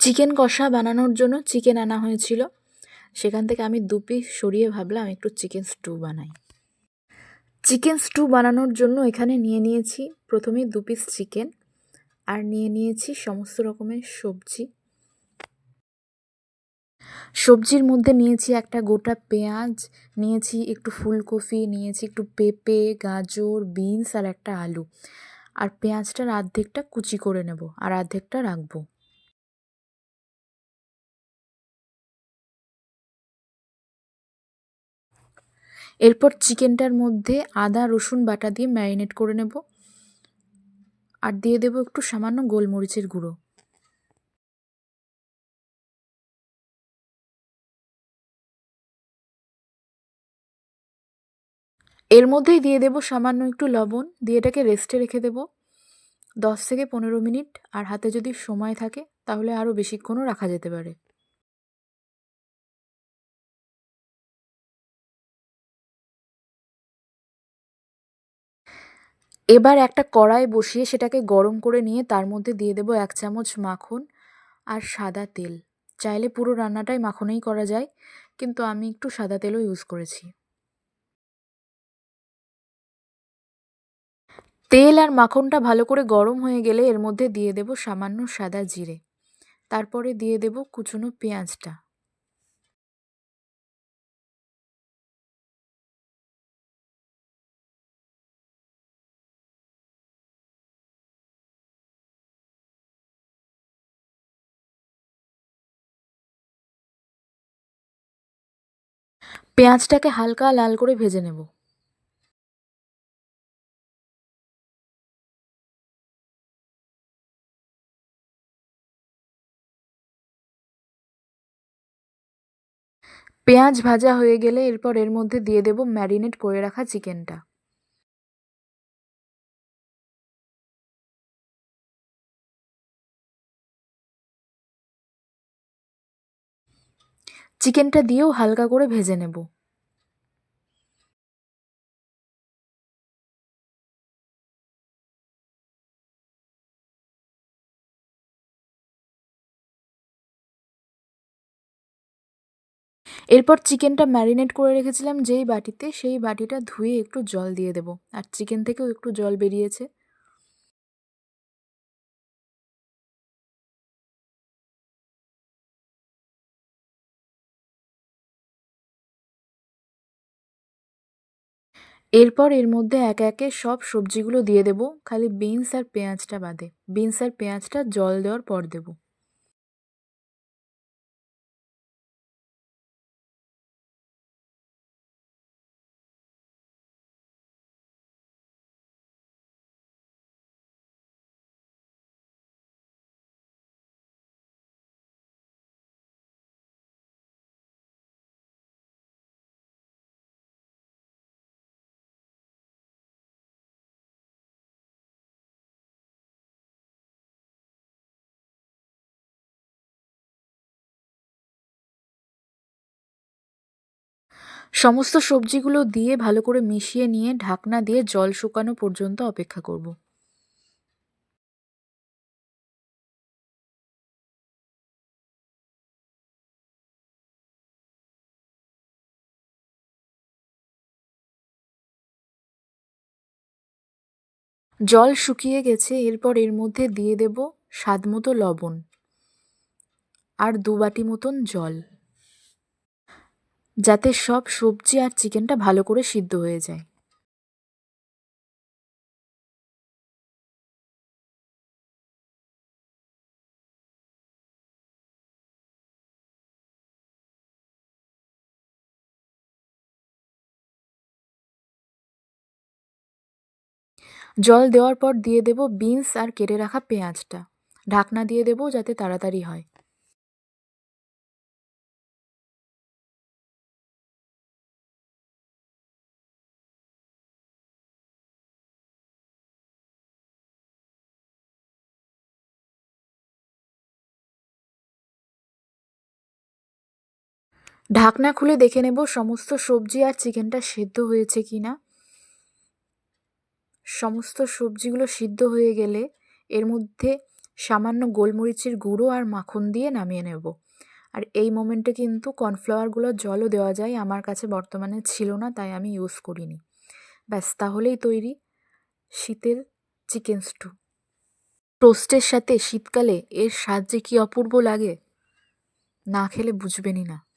Chicken কষা বানানোর জন্য চিকেন আনা হয়েছিল। সেখান থেকে আমি দু পিস সরিয়ে ভাবলাম একটু চিকেন স্টু বানাই। চিকেন স্টু বানানোর জন্য এখানে নিয়ে নিয়েছি প্রথমে দু পিস চিকেন আর নিয়ে নিয়েছি সমস্ত রকমের সবজি। সবজির মধ্যে নিয়েছি একটা গোটা পেঁয়াজ, নিয়েছি একটু ফুলকপি, নিয়েছি একটু পেঁপে, গাজর, বিনস আর একটা আলু। আর পেঁয়াজটার অর্ধেকটা কুচি করে নেব আর অর্ধেকটা রাখব। এরপর চিকেনটার মধ্যে আদা, রসুন বাটা দিয়ে ম্যারিনেট করে নেব আর দিয়ে দেবো একটু সামান্য গোলমরিচের গুঁড়ো। এর মধ্যেই দিয়ে দেবো সামান্য একটু লবণ, দিয়ে এটাকে রেস্টে রেখে দেবো দশ থেকে পনেরো মিনিট। আর হাতে যদি সময় থাকে, তাহলে আরও বেশিক্ষণও রাখা যেতে পারে। এবার একটা কড়াই বসিয়ে সেটাকে গরম করে নিয়ে তার মধ্যে দিয়ে দেবো এক চামচ মাখন আর সাদা তেল। চাইলে পুরো রান্নাটাই মাখনেই করা যায়, কিন্তু আমি একটু সাদা তেলও ইউজ করেছি। তেল আর মাখনটা ভালো করে গরম হয়ে গেলে এর মধ্যে দিয়ে দেব সামান্য সাদা জিরে। তারপরে দিয়ে দেব কুচনো পেঁয়াজটা। পেঁয়াজটাকে হালকা লাল করে ভেজে নেব। পেঁয়াজ ভাজা হয়ে গেলে এরপর এর মধ্যে দিয়ে দেব ম্যারিনেট করে রাখা চিকেনটা। চিকেনটা দিয়েও হালকা করে ভেজে নেব। এরপর চিকেনটা ম্যারিনেট করে রেখেছিলাম যেই বাটিতে, সেই বাটিটা ধুয়ে একটু জল দিয়ে দেবো। আর চিকেন থেকেও একটু জল বেরিয়েছে। এরপর এর মধ্যে এক একে সব সবজিগুলো দিয়ে দেবো, খালি বিনস আর পেঁয়াজটা বাদে। বিনস আর পেঁয়াজটা জল দেওয়ার পর দেবো। সমস্ত সবজিগুলো দিয়ে ভালো করে মিশিয়ে নিয়ে ঢাকনা দিয়ে জল শুকানো পর্যন্ত অপেক্ষা করব। জল শুকিয়ে গেছে, এরপর এর মধ্যে দিয়ে দেব স্বাদ মতো লবণ আর দু বাটি মতন জল। যাতে সব সবজি আর চিকেনটা ভালো করে সিদ্ধ হয়ে যায়। জল দেওয়ার পর দিয়ে দেব বিনস আর কেটে রাখা পেঁয়াজটা। ঢাকনা দিয়ে দেবো যাতে তাড়াতাড়ি হয়। ঢাকনা খুলে দেখে নেব সমস্ত সবজি আর চিকেনটা সেদ্ধ হয়েছে কি না। সমস্ত সবজিগুলো সিদ্ধ হয়ে গেলে এর মধ্যে সামান্য গোলমরিচের গুঁড়ো আর মাখন দিয়ে নামিয়ে নেব। আর এই মোমেন্টে কিন্তু কর্নফ্লাওয়ারগুলোর জলও দেওয়া যায়, আমার কাছে বর্তমানে ছিল না, তাই আমি ইউজ করিনি। ব্যাস, তাহলেই তৈরি শীতের চিকেন স্টু। টোস্টের সাথে শীতকালে এর স্বাদ যে কী অপূর্ব লাগে, না খেলে বুঝবেনই না।